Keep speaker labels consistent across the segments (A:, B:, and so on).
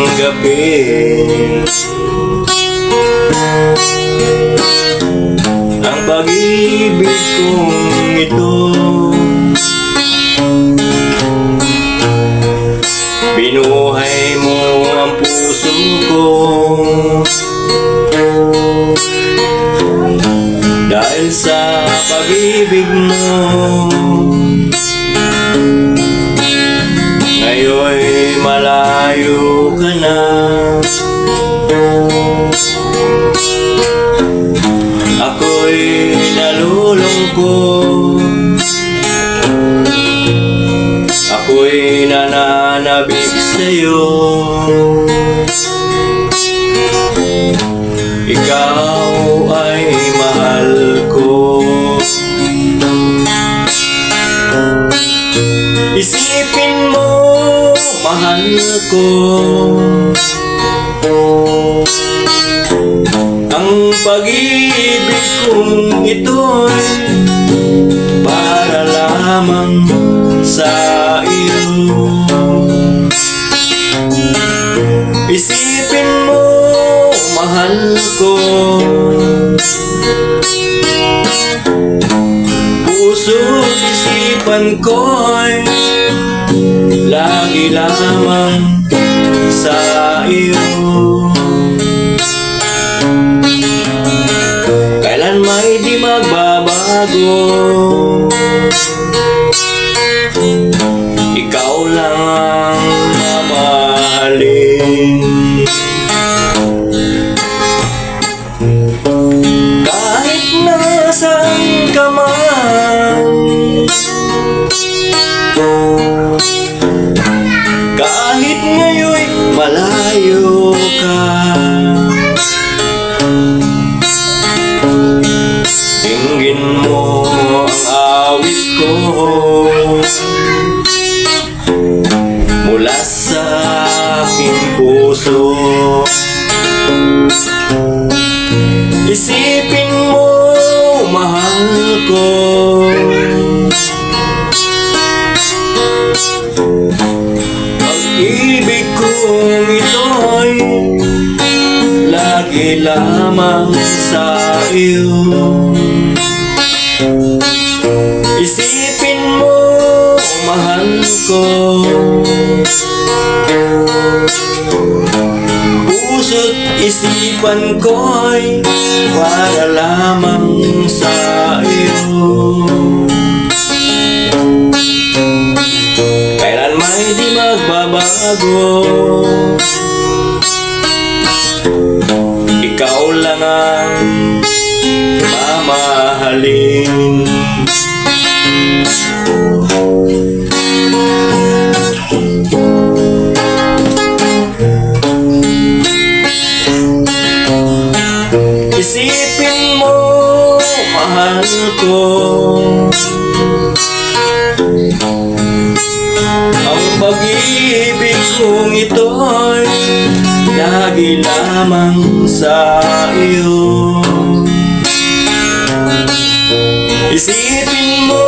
A: tanggapin Ang pag-ibig kong ito. Binuhay mo ang puso ko. Dahil sa pag-ibig mo. Ngayon'y malayo nalulungkot Ako'y nananabik sa'yo. Ikaw ay mahal ko. Isipin mo, mahal ko. Ang pag-ibig kong Para lamang sa iyo. Isipin mo, mahal ko. Puso isipan ko'y Lagi lamang sa iyo. Kailan may di magbabago malayo ka. Dinggin mo ang awit ko. Mula sa aking puso. Isipin mo, mahal ko. Pag-ibig kong Lagi lamang sa iyo. Isipin mo, mahal ko. Puso't isipan ko'y Para lamang sa iyo. Kailan may di magbabago mamahalin Isipin mo, mahal ko. Ang pag-ibig kong ito'y Lagi lamang sa iyo Isipin mo,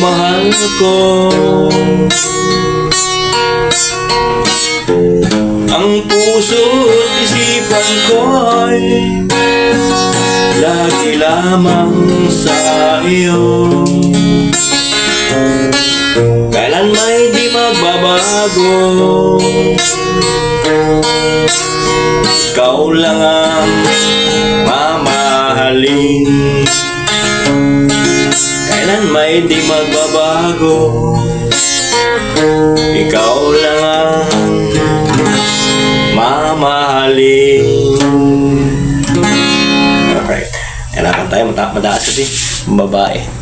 A: mahal ko. Ang puso't isipan ko'y Lagi lamang sa iyo. Kailan may di magbabago? Ikaw lang ang mamahalin Kailan may di magbabago Ikaw lang ang mamahalin Alright. Kailangan tayo mata mataas kasi babae.